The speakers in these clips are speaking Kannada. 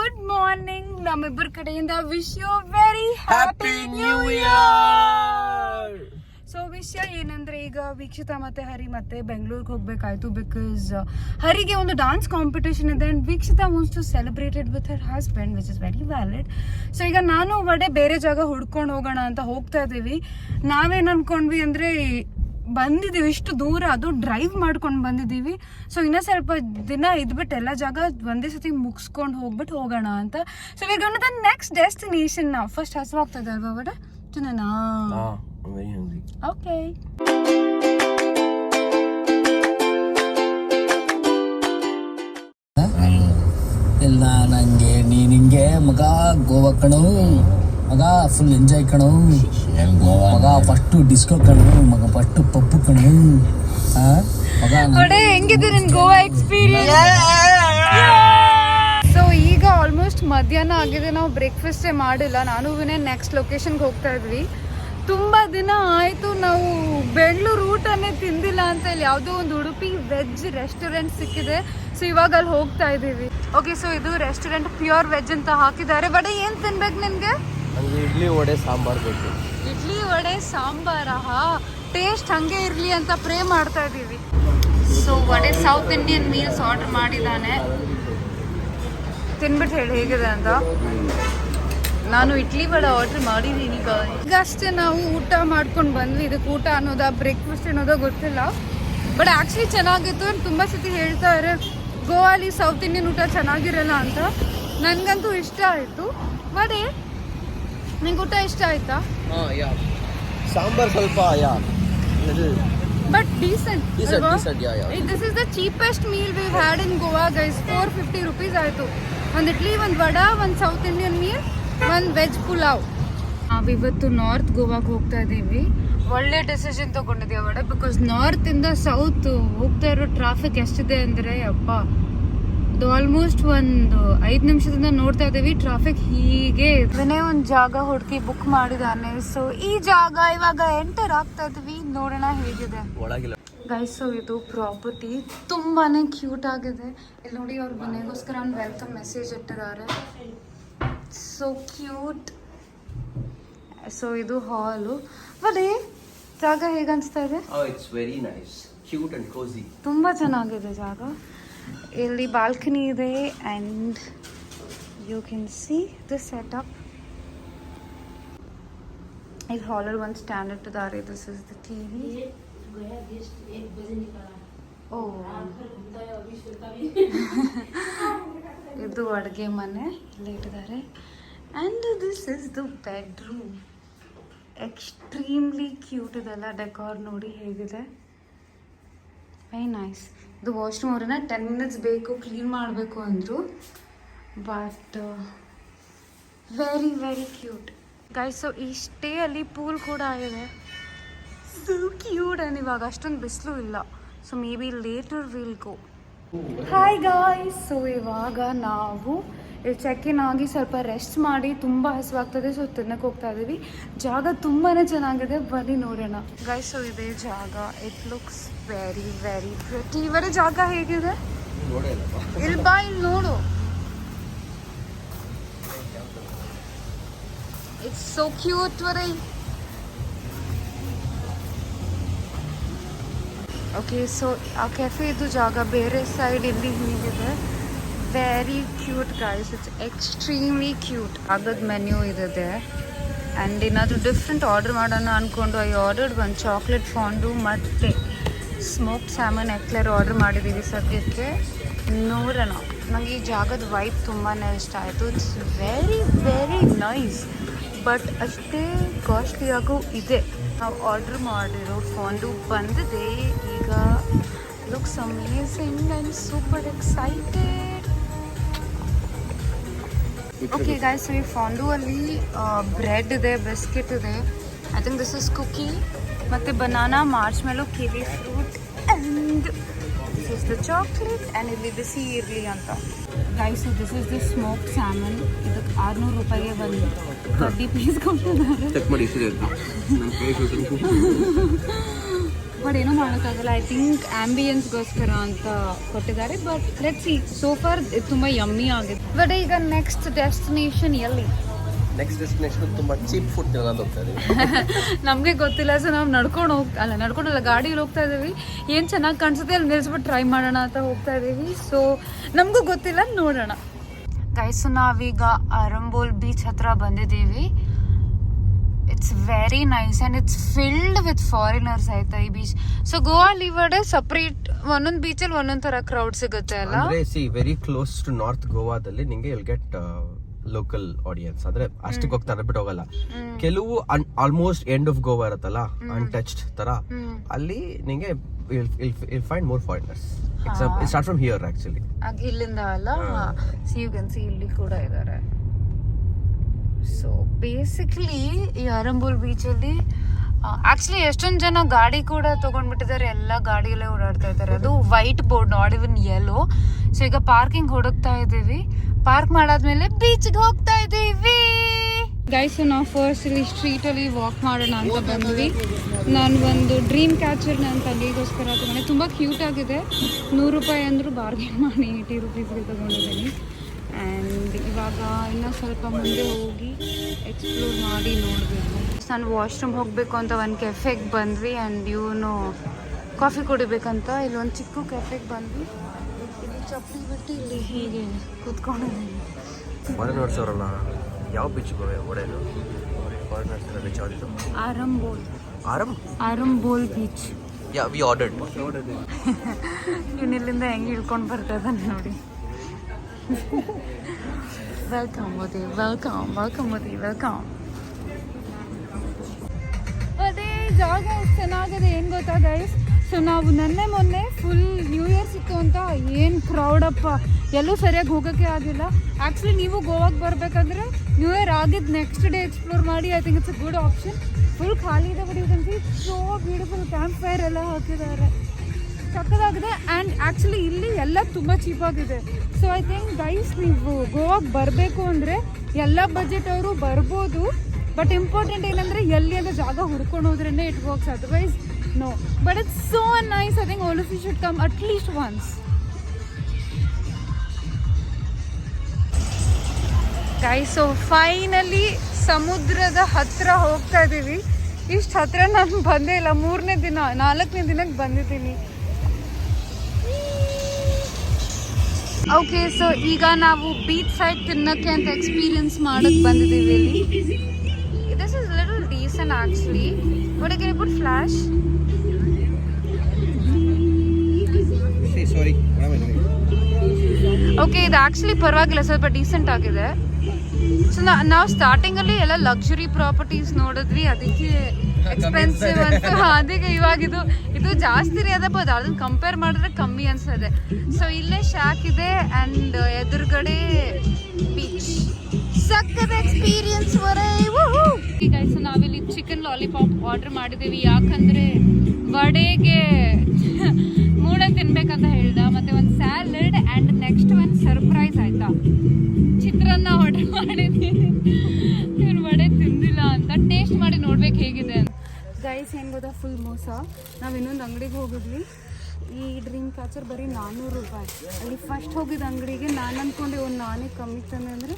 ಗುಡ್ ಮಾರ್ನಿಂಗ್ ನಮ್ಮಿಬ್ಬರ ಕಡೆಯಿಂದ wish you very happy new year so ವಿಷಯ ಏನಂದ್ರೆ ಈಗ ವೀಕ್ಷಿತ ಮತ್ತೆ ಹರಿ ಮತ್ತೆ ಬೆಂಗಳೂರಿಗೆ ಹೋಗ್ಬೇಕಾಯ್ತು ಬಿಕಾಸ್ ಹರಿಗೆ ಒಂದು ಡಾನ್ಸ್ ಕಾಂಪಿಟೇಷನ್ ಇದೆ and Veekshita wants to celebrated with her husband which is very valid so ಈಗ ನಾನು ಒಡೆ ಬೇರೆ ಜಾಗ ಹುಡ್ಕೊಂಡು ಹೋಗೋಣ ಅಂತ ಹೋಗ್ತಾ ಇದ್ದೀವಿ. ನಾವೇನು ಅನ್ಕೊಂಡ್ವಿ ಅಂದ್ರೆ ಬಂದಿದ್ದೀವಿ ಇಷ್ಟು ದೂರ. ಅದು ಡ್ರೈವ್ ಮಾಡ್ಕೊಂಡು ಬಂದಿದ್ದೀವಿ ಸೊ ಇನ್ನೂ ಸ್ವಲ್ಪ ದಿನ ಇದ್ಬಿಟ್ಟು ಎಲ್ಲ ಜಾಗ ಒಂದೇ ಸತಿ ಮುಗಿಸ್ಕೊಂಡು ಹೋಗ್ಬಿಟ್ಟು ಹೋಗೋಣ ಅಂತ. ಸೊ ಈಗ ದ ನೆಕ್ಸ್ಟ್ ಡೆಸ್ಟಿನೇಷನ್ ನಾವು ಫಸ್ಟ್ ಹಸುವಾಗ್ತದೆ ಅಲ್ವಾ ಬಡ ತಿನ್ನೋಣ ಹಾ ವೆರಿ ಹಂಗ್ರಿ ಓಕೆ ಇಲ್ಲ ನಂಗೆ ನೀನು ಹಿಂಗೆ ಮಗ ಗೋವಾ ಕಣೋ. ಮಗ ಫುಲ್ ಎಂಜಾಯ್ ಕಣೋ. ಮಗ ಫಸ್ಟ್ ಡಿಸ್ಕೋ ಕಣೋ ಮಗ ಫಸ್ಟ್ ಪಪ್ಪು ಕಣೋ ಆ? ಮಗ ಹೆಂಗಿದೆ ನಿನ್ ಗೋವಾ ಎಕ್ಸ್ಪೀರಿಯನ್ಸ್ ಸೊ ಈಗ ಆಲ್ಮೋಸ್ಟ್ ಮಧ್ಯಾಹ್ನ ಆಗಿದೆ. ನಾವು ಬ್ರೇಕ್ಫಾಸ್ಟೇ ಮಾಡಿಲ್ಲ. ನಾನು ವಿನೇ ನೆಕ್ಸ್ಟ್ ಲೊಕೇಶನ್ಗೆ ಹೋಗ್ತಾ ಇದ್ವಿ. ತುಂಬ ದಿನ ಆಯಿತು. ನಾವು ಬೆಂಗಳೂರು ಊಟನೇ ತಿಂದಿಲ್ಲ ಅಂತ ಹೇಳಿ. ಯಾವುದೋ ಒಂದು ಉಡುಪಿ ವೆಜ್ ರೆಸ್ಟೋರೆಂಟ್ ಸಿಕ್ಕಿದೆ. ಸೊ ಇವಾಗ ಅಲ್ಲಿ ಹೋಗ್ತಾ ಇದ್ದೀವಿ. ಓಕೆ ಸೊ ಇದು ರೆಸ್ಟೋರೆಂಟ್ ಪ್ಯೂರ್ ವೆಜ್ ಅಂತ ಹಾಕಿದ್ದಾರೆ. ಬಡ ಏನು ತಿನ್ಬೇಕು ನಿನಗೆ ನಂಗೆ ಇಡ್ಲಿ ವಡೆ ಸಾಂಬಾರ್ ಬೇಕು. ಇಡ್ಲಿ ವಡೆ ಸಾಂಬಾರ ಟೇಸ್ಟ್ ಹಂಗೆ ಇರಲಿ ಅಂತ ಪ್ರೇ ಮಾಡ್ತಾ ಇದ್ದೀವಿ. So vada south Indian meals order ಮಾಡಿದ್ದಾನೆ. ತಿನ್ಬಿಟ್ಟು ಹೇಳಿ ಹೇಗಿದೆ ಅಂತ? ನಾನು ಇಡ್ಲಿ ವಡೆ ಆರ್ಡರ್ ಮಾಡಿದ್ದೀನಿ ಈಗ ಅಷ್ಟೇ ನಾವು ಊಟ ಮಾಡ್ಕೊಂಡು ಬಂದ್ವಿ. ಇದಕ್ಕೆ ಊಟ ಅನ್ನೋದಾ ಬ್ರೇಕ್ಫಾಸ್ಟ್ ಅನ್ನೋದೋ ಗೊತ್ತಿಲ್ಲ. ಬಟ್ ಆ್ಯಕ್ಚುಲಿ ಚೆನ್ನಾಗಿತ್ತು ಅಂತ ತುಂಬ ಸತಿ ಹೇಳ್ತಾರೆ ಗೋವಾಲಿ ಸೌತ್ ಇಂಡಿಯನ್ ಊಟ ಚೆನ್ನಾಗಿರಲ್ಲ ಅಂತ. ನನಗಂತೂ ಇಷ್ಟ ಆಯಿತು. ವಡೆ ನಿಂಗೆ ಊಟ ಇಷ್ಟ ಆಯ್ತಾ? ಸಾಂಬಾರ್ ಸ್ವಲ್ಪ yeah. But decent Decent, decent, yeah, yeah. This is the cheapest meal we had in Goa guys four fifty rupees ಆಯಿತು. ಒಂದು ಇಡ್ಲಿ ಒಂದು ವಡ ಒಂದು ಸೌತ್ ಇಂಡಿಯನ್ ಮೀಲ್ ಒಂದು ವೆಜ್ ಪುಲಾವ್ ನಾವಿವತ್ತು ನಾರ್ತ್ ಗೋವಾಗೆ ಹೋಗ್ತಾ ಇದ್ದೀವಿ ಒಳ್ಳೆ ಡೆಸಿಷನ್ ತೊಗೊಂಡಿದ್ದೀವಿ ವಡ? ಬಿಕಾಸ್ ಇಂದ ಸೌತ್ ಹೋಗ್ತಾ ಇರೋ ಟ್ರಾಫಿಕ್ ಎಷ್ಟಿದೆ ಅಂದರೆ ಅಪ್ಪ ಇದು ಆಲ್ಮೋಸ್ಟ್ ಒಂದು ಐದು ನಿಮಿಷದಿಂದ ನೋಡ್ತಾ ಇದ್ದೀವಿ. ಟ್ರಾಫಿಕ್ ಹೀಗೆ ಇದನ್ನೇ ಒಂದು ಜಾಗ ಹುಡುಕಿ ಬುಕ್ ಮಾಡಿದಾನೆ. ಸೊ ಈ ಜಾಗ ಇವಾಗ ಎಂಟರ್ ಆಗ್ತಾ ಇದ್ವಿ. ನೋಡೋಣ ಹೇಗಿದೆ. ಗೈಸ್ ಸೊ ಇದು ಪ್ರಾಪರ್ಟಿ ತುಂಬಾನೇ ಕ್ಯೂಟ್ ಆಗಿದೆ. ಇಲ್ಲಿ ನೋಡಿ ಅವ್ರ ಮನೆಗೋಸ್ಕರ ಒಂದು ವೆಲ್ಕಮ್ ಮೆಸೇಜ್ ಇಟ್ಟಿದ್ದಾರೆ. ಸೊ ಕ್ಯೂಟ್ ಸೊ ಇದು ಹಾಲು ಬರೀ ಜಾಗ ಹೇಗನ್ಸ್ತಾ ಇದೆ? Cozy. ತುಂಬ ಚೆನ್ನಾಗಿದೆ ಜಾಗ. ಇಲ್ಲಿ ಬಾಲ್ಕನಿ ಇದೆ and you can see the setup ಇಲ್ಲಿ ಹಾಲಲ್ಲಿ ಒಂದು ಸ್ಟ್ಯಾಂಡರ್ಡ್ ಇದ್ದಾರೆ this is the T V oh. ಇದು ಅಡುಗೆ ಮನೆ. ಇಲ್ಲಿ ಇಟ್ಟಿದ್ದಾರೆ. And this is the bedroom extremely cute ಇದೆಲ್ಲ. ಡೆಕೋರ್ ನೋಡಿ ಹೇಗಿದೆ. ವೆರಿ ನೈಸ್ ಇದು ವಾಶ್ರೂಮ್ ಅವ್ರನ್ನ ಟೆನ್ ಮಿನಿಟ್ಸ್ ಬೇಕು ಕ್ಲೀನ್ ಮಾಡಬೇಕು ಅಂದರು. But very very cute guys so ಈ ಸ್ಟೇ ಅಲ್ಲಿ ಪೂಲ್ ಕೂಡ ಇದೆ. ಸೊ ಕ್ಯೂಟ್ ಆ್ಯಂಡ್ ಇವಾಗ ಅಷ್ಟೊಂದು ಬಿಸಿಲು ಇಲ್ಲ. So may be later will go hi guys so ಇವಾಗ ನಾವು ಚೆಕ್ ಇನ್ ಆಗಿ ಸ್ವಲ್ಪ ರೆಸ್ಟ್ ಮಾಡಿ ತುಂಬ ಹಸುವಾಗ್ತದೆ ಸೊ ತಿನ್ನಕ್ಕೆ ಹೋಗ್ತಾ ಇದ್ದೀವಿ ಜಾಗ ತುಂಬಾ ಚೆನ್ನಾಗಿದೆ, ಬನ್ನಿ ನೋಡೋಣ. ಗೈಸ್ ಸೊ ಇದೆ ಜಾಗ. It looks very very pretty ಇವರ ಜಾಗ ಹೇಗಿದೆ? ಇಲ್ಲಿ ಬಾ, ಇಲ್ಲಿ ನೋಡು. ಇಟ್ಸ್ ಸೋ ಕ್ಯೂಟ್ ವರೈ ಓಕೆ ಸೊ ಆ ಕೆಫೆ ಇದು ಜಾಗ ಬೇರೆ ಸೈಡ್ ಇಲ್ಲಿ ಹೀಗಿದೆ. Very cute guys it's extremely cute ಆಗದ ಮೆನ್ಯೂ ಇದೆ ಆ್ಯಂಡ್ ಏನಾದರೂ ಡಿಫ್ರೆಂಟ್ ಆರ್ಡರ್ ಮಾಡೋಣ ಅಂದ್ಕೊಂಡು ಐ ಆರ್ಡರ್ಡ್ ಒಂದು ಚಾಕ್ಲೇಟ್ ಫಾಂಡು ಮತ್ತು ಸ್ಮೋಕ್ ಸ್ಯಾಮನ್ ಎಕ್ಲರ್ ಆರ್ಡರ್ ಮಾಡಿದ್ದೀವಿ ಸದ್ಯಕ್ಕೆ ನೋಡೋಣ ನನಗೆ ಈ ಜಾಗದ ವೈಬ್ ತುಂಬಾ ಇಷ್ಟ ಆಯಿತು it's very very nice but ಅಷ್ಟೇ ಕಾಸ್ಟ್ಲಿಯಾಗೂ ಇದೆ ನಾವು ಆರ್ಡರ್ ಮಾಡಿರೋ ಫಾಂಡು ಬಂದಿದೆ ಈಗ looks amazing and super excited okay guys ಈ ಫಾಂಡು ಅಲ್ಲಿ ಬ್ರೆಡ್ ಇದೆ ಬಿಸ್ಕೆಟ್ ಇದೆ I think this is cookie ಮತ್ತು ಬನಾನಾ ಮಾರ್ಚ್ ಮೇಲೂ kiwi fruit and this is the chocolate and ಇಲ್ಲಿ ಬಿಸಿ ಇರಲಿ ಅಂತ guys this is the smoke salmon ಇದಕ್ಕೆ ಆರುನೂರು ರೂಪಾಯಿಗೆ ಬಂದು ಕಡ್ಡಿ ಪೀಸ್ ಕೊಟ್ಟಿದ್ದಾರೆ ಚೆಕ್ ಮಾಡಿ ಇಷ್ಟು ನನ್ನ ಕೈ ಬಟ್ ಏನೂ ಮಾಡೋಕ್ಕಾಗಲ್ಲ ಐ ಥಿಂಕ್ ಆಂಬಿಯನ್ಸ್ಗೋಸ್ಕರ ಅಂತ ಕೊಟ್ಟಿದ್ದಾರೆ. But let see so far ತುಂಬ ಯಮ್ಮಿ ಆಗಿದೆ. ಬಟ್ ಈಗ ನೆಕ್ಸ್ಟ್ ಡೆಸ್ಟಿನೇಷನ್ ಎಲ್ಲಿ? ನೆಕ್ಸ್ಟ್ ಡೆಸ್ಟಿನೇಷನ್ ತುಂಬಾ ಚೀಪ್ ಫುಡ್ ತಿನ್ನೋದು ಹೋಗ್ತಾ ಇದೀವಿ. ನಮಗೆ ಗೊತ್ತಿಲ್ಲ. ಸೊ ನಾವು ನಡ್ಕೊಂಡು ಹೋಗ್ತಾ ಅಲ್ಲ ನಡ್ಕೊಂಡಲ್ಲ ಗಾಡಿಯಲ್ಲಿ ಹೋಗ್ತಾ ಇದ್ದೀವಿ ಏನು ಚೆನ್ನಾಗಿ ಕಾಣಿಸುತ್ತೆ ಅಲ್ಲಿ ನಿಲ್ಸ್ಬಿಟ್ಟು ಟ್ರೈ ಮಾಡೋಣ ಅಂತ ಹೋಗ್ತಾ ಇದ್ದೀವಿ ಸೊ ನಮಗೂ ಗೊತ್ತಿಲ್ಲ. ನೋಡೋಣ. ಗೈಸ್ ನಾವೀಗ ಅರಂಬೋಲ್ ಬೀಚ್ ಹತ್ರ ಬಂದಿದ್ದೀವಿ. It's very nice and it's filled with foreigners ಆಯ್ತಾ ಈ ಬೀಚ್ ಸೊ ಗೋವಾ ಇವಡೆ ಸಪ್ರೇಟ್ ಒಂದೊಂದು ಬೀಚಲ್ಲಿ ಒಂದೊಂದು ಥರ ಕ್ರೌಡ್ ಸಿಗುತ್ತೆ ಅಲ್ಲ? ಅಂದ್ರೆ see very close to north ಗೋವಾದಲ್ಲಿ ನಿಮಗೆ ವಿಲ್ ಗೆಟ್ ಲೋಕಲ್ ಆಡಿಯನ್ಸ್ ಅಂದ್ರೆ ಅಷ್ಟಕ್ಕೆ ಹೋಗ್ತಾರೆ ಬಿಟ್ಟು ಹೋಗಲ್ಲ. ಕೆಲವು ಆಲ್ಮೋಸ್ಟ್ ಎಂಡ್ ಆಫ್ ಗೋವಾ ಇರುತ್ತಲ್ಲ ಅನ್ಟಚ್ಡ್ ತರ. ಅಲ್ಲಿ ನಿಂಗೆ ಇಲ್ find more foreigners start from here actually ಆಗ ಇಲ್ಲಿಂದ ಅಲ್ಲ? ಸಿ ಯು ಕ್ಯಾನ್ ಸಿ ಇಲ್ಲಿ ಕೂಡ ಇದ್ದಾರೆ ಸೊ ಬೇಸಿಕ್ಲಿ ಈ ಅರಂಬೂಲ್ ಬೀಚಲ್ಲಿ ಆ್ಯಕ್ಚುಲಿ ಎಷ್ಟೊಂದು ಜನ ಗಾಡಿ ಕೂಡ ತಗೊಂಡ್ಬಿಟ್ಟಿದ್ದಾರೆ. ಎಲ್ಲ ಗಾಡಿಯಲ್ಲೇ ಓಡಾಡ್ತಾ ಇದ್ದಾರೆ. ಅದು white board not even yellow so ಈಗ ಪಾರ್ಕಿಂಗ್ ಹುಡುಕ್ತಾ ಇದ್ದೀವಿ. ಪಾರ್ಕ್ ಮಾಡಾದ್ಮೇಲೆ ಬೀಚ್ಗೆ ಹೋಗ್ತಾ ಇದ್ದೀವಿ. ಗೈಸ್ ನಾವು ಫಸ್ಟ್ ಇಲ್ಲಿ ಸ್ಟ್ರೀಟಲ್ಲಿ ವಾಕ್ ಮಾಡೋಣ ಅಂತ ಬಂದ್ವಿ. ನಾನು ಒಂದು ಡ್ರೀಮ್ ಕ್ಯಾಚರ್ ನನ್ನ ತಂಗಿಗೋಸ್ಕರ ತುಂಬ ಕ್ಯೂಟ್ ಆಗಿದೆ. ನೂರು ರೂಪಾಯಿ ಅಂದರೂ ಬಾರ್ಗೇನ್ ಮಾಡಿ ಏಯ್ಟಿ ರುಪೀಸ್ಗೆ ತಗೊಂಡಿದ್ದೀನಿ. ಆ್ಯಂಡ್ ಇವಾಗ ಇನ್ನೂ ಸ್ವಲ್ಪ ಮುಂದೆ ಹೋಗಿ ಎಕ್ಸ್ಪ್ಲೋರ್ ಮಾಡಿ ನೋಡಬೇಕು. ನಾನು ವಾಶ್ರೂಮ್ ಹೋಗಬೇಕು ಅಂತ ಒಂದು ಕೆಫೆಗೆ ಬಂದ್ವಿ ಆ್ಯಂಡ್ ಇವನು ಕಾಫಿ ಕುಡಿಬೇಕಂತ ಇಲ್ಲೊಂದು ಚಿಕ್ಕ ಕೆಫೆಗೆ ಬಂದ್ವಿ. ಇಲ್ಲಿ ಚಪ್ಪಲಿ ಬಿಟ್ಟು ಇಲ್ಲಿ ಹೀಗೆ ಕೂತ್ಕೊಂಡಿದ್ದೀನಿ ಫಾರಿನರ್ಸ್ ಅವರಲ್ಲ ಯಾವ ಬೀಚ್ ಒಡೆಯಲು ಫಾರಿನರ್ಸ್ ಬೀಚ್ ಯಾವ್ದಿತ್ತು Arambol ಆರಂ Arambol beach yeah we ordered ಇವನು ಇಲ್ಲಿಂದ ಹೆಂಗೆ ಇಳ್ಕೊಂಡು ಬರ್ತಾ ಇದ್ದಾನೆ ನೋಡಿ. Welcome Modi welcome welcome Modi welcome ಅದೇ ಜಾಗ ಚೆನ್ನಾಗಿದೆ, ಏನು ಗೊತ್ತಾ ಗೈಸ್ ಸೊ ನಾವು ನೆನ್ನೆ ಮೊನ್ನೆ ಫುಲ್ ನ್ಯೂ ಇಯರ್ಸ್ ಇತ್ತು ಅಂತ ಏನು ಕ್ರೌಡಪ್ಪ ಎಲ್ಲೂ ಸರಿಯಾಗಿ ಹೋಗೋಕ್ಕೆ ಆಗಿಲ್ಲ. ಆ್ಯಕ್ಚುಲಿ ನೀವು ಗೋವಾಗೆ ಬರಬೇಕಂದ್ರೆ ನ್ಯೂ ಇಯರ್ ಆಗಿದ್ದು ನೆಕ್ಸ್ಟ್ ಡೇ ಎಕ್ಸ್ಪ್ಲೋರ್ ಮಾಡಿ I think it's a good option full ಖಾಲಿ ಇದೆ ಬಟ್ ಇದನ್ನು ಸೋ ಬ್ಯೂಟಿಫುಲ್ ಕ್ಯಾಂಪ್ ಫೈರ್ ಎಲ್ಲ ಹಾಕಿದ್ದಾರೆ. ಸಕ್ಕದಾಗಿದೆ ಆ್ಯಂಡ್ ಆ್ಯಕ್ಚುಲಿ ಇಲ್ಲಿ ಎಲ್ಲ ತುಂಬ ಚೀಪಾಗಿದೆ ಸೊ ಐ ಥಿಂಕ್ ಗೈಸ್ ನೀವು ಗೋವಾಗೆ ಬರಬೇಕು ಅಂದರೆ ಎಲ್ಲ ಬಜೆಟ್ ಅವರು ಬರ್ಬೋದು. ಬಟ್ ಇಂಪಾರ್ಟೆಂಟ್ ಏನಂದರೆ ಎಲ್ಲಿ ಎಲ್ಲ ಜಾಗ ಹುಡ್ಕೊಂಡು ಹೋದ್ರೇ it works otherwise no but it's so nice I think all of you should come at least once guy so finally ಸಮುದ್ರದ ಹತ್ತಿರ ಹೋಗ್ತಾ ಇದ್ದೀವಿ ಇಷ್ಟು ಹತ್ತಿರ ನಾನು ಬಂದೇ ಇಲ್ಲ. ಮೂರನೇ ದಿನ, ನಾಲ್ಕನೇ ದಿನಕ್ಕೆ ಬಂದಿದ್ದೀನಿ. ಓಕೆ ಸೊ ಈಗ ನಾವು ಬೀಚ್ ಸೈಡ್ ತಿನ್ನಕ್ಕೆ ಅಂತ ಎಕ್ಸ್ಪೀರಿಯನ್ಸ್ ಮಾಡಕ್ಕೆ ಬಂದಿದ್ದೀವಿ ಇಲ್ಲಿ. This is little decent actually but can put flash sorry okay ಇದು ಆ್ಯಕ್ಚುಲಿ ಪರವಾಗಿಲ್ಲ ಸ್ವಲ್ಪ ಡೀಸೆಂಟ್ ಆಗಿದೆ. ಸೊ ನಾವು ಸ್ಟಾರ್ಟಿಂಗಲ್ಲಿ ಎಲ್ಲ ಲಕ್ಸುರಿ ಪ್ರಾಪರ್ಟೀಸ್ ನೋಡಿದ್ವಿ ಅದಕ್ಕೆ ಎಕ್ಸ್ಪೆನ್ಸಿವ್ ಅಂತ ಅದಕ್ಕೆ ಇವಾಗ ಇದು ಇದು ಜಾಸ್ತಿನೇ ಅದಪ್ಪ ಅದು ಅದನ್ನ ಕಂಪೇರ್ ಮಾಡಿದ್ರೆ ಕಮ್ಮಿ ಅನ್ಸದೆ ಸೊ ಇಲ್ಲೇ ಶಾಕ್ ಇದೆ ಆ್ಯಂಡ್ ಎದುರುಗಡೆ ಬೀಚ್ ಸಕ್ಕದ ಎಕ್ಸ್ಪೀರಿಯನ್ಸ್ ಈಗ ನಾವಿಲ್ಲಿ ಚಿಕನ್ ಲಾಲಿಪಾಪ್ ಆರ್ಡರ್ ಮಾಡಿದ್ದೀವಿ. ಯಾಕಂದರೆ ವಡೆಗೆ ಫುಲ್ ಮೋಸ. ನಾವು ಇನ್ನೊಂದು ಅಂಗಡಿಗೆ ಹೋಗಿದ್ವಿ. ಈ ಡ್ರಿಂಕ್ ಕ್ಯಾಚರ್ ಬರೀ ನಾನ್ನೂರು ರೂಪಾಯಿ. ಅಲ್ಲಿ ಫಸ್ಟ್ ಹೋಗಿದ್ದ ಅಂಗಡಿಗೆ ನಾನು ಅಂದ್ಕೊಂಡೆ ಒಂದು ನಾನೇ ಕಮ್ಮಿ ತಂದೆ ಅಂದರೆ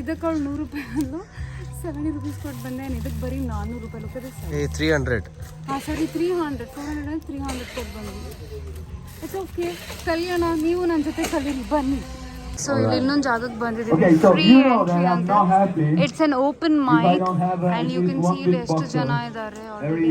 ಇದಕ್ಕೆ ಅವಳು ನೂರು ರೂಪಾಯಿ ಅಂದು ಸೆವೆಂಟಿ ರುಪೀಸ್ ಕೊಟ್ಟು ಬಂದೆ ಇದಕ್ಕೆ ಬರೀ ನಾನ್ನೂರು ರೂಪಾಯಿ ಲೋಕದ ತ್ರೀ ಹಂಡ್ರೆಡ್ ಹಾಂ ಸರಿ three hundred four hundred three hundred ಕೊಟ್ಟು ಬಂದ್ವಿ. ಇಟ್ಸ್ ಓಕೆ ಕಲಿಯೋಣ ನೀವು ನನ್ನ ಜೊತೆ ಕಲೀರಿ ಬನ್ನಿ. ಸೊ ಇಲ್ಲಿ ಇನ್ನೊಂದು ಜಾಗಕ್ಕೆ ಬಂದಿದ್ದೀವಿ ಫ್ರೀ ಎಂಟ್ರಿ ಅಂತ. It's an open mic and you can see ಇಲ್ಲಿ ಎಷ್ಟು ಜನ ಇದ್ದಾರೆ already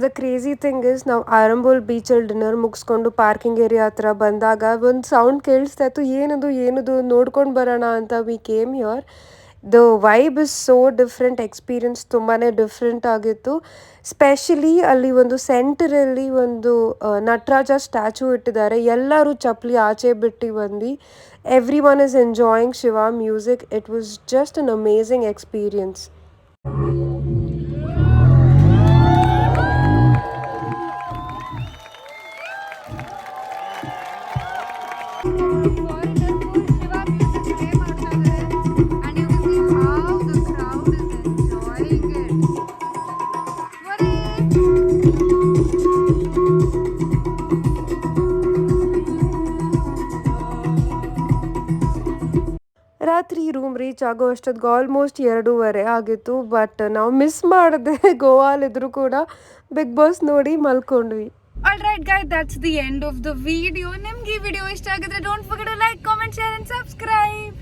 the crazy thing is ನಾವು ಆರಂಬೋಲ್ ಬೀಚಲ್ಲಿ ಡಿನ್ನರ್ ಮುಗಿಸ್ಕೊಂಡು ಪಾರ್ಕಿಂಗ್ ಏರಿಯಾ ಹತ್ರ ಬಂದಾಗ ಒಂದು ಸೌಂಡ್ ಕೇಳಿಸ್ತಾ ಇತ್ತು ಏನದು ಏನದು ನೋಡ್ಕೊಂಡು ಬರೋಣ ಅಂತ we came here the vibe is so different experience ತುಂಬಾ ಡಿಫ್ರೆಂಟ್ ಆಗಿತ್ತು ಸ್ಪೆಷಲಿ ಅಲ್ಲಿ ಒಂದು ಸೆಂಟರಲ್ಲಿ ಒಂದು ನಟರಾಜ ಸ್ಟ್ಯಾಚು ಇಟ್ಟಿದ್ದಾರೆ ಎಲ್ಲರೂ ಚಪ್ಪಲಿ ಆಚೆ ಬಿಟ್ಟು ಬಂದು everyone is enjoying Shiva music it was just an amazing experience ರಾತ್ರಿ ರೂಮ್ ರೀಚ್ ಆಗೋ ಅಷ್ಟೊತ್ತಿಗೆ ಆಲ್ಮೋಸ್ಟ್ ಎರಡೂವರೆ ಆಗಿತ್ತು ಬಟ್ ನಾವು ಮಿಸ್ ಮಾಡಿದೆ ಗೋವಾಲಿದ್ರು ಕೂಡ ಬಿಗ್ ಬಾಸ್ ನೋಡಿ ಮಲ್ಕೊಂಡ್ವಿ. All right guy that's the end of the video ನಿಮ್ಗೆ ಈ ವಿಡಿಯೋ ಇಷ್ಟ ಆಗಿದ್ರೆ don't forget like comment share and subscribe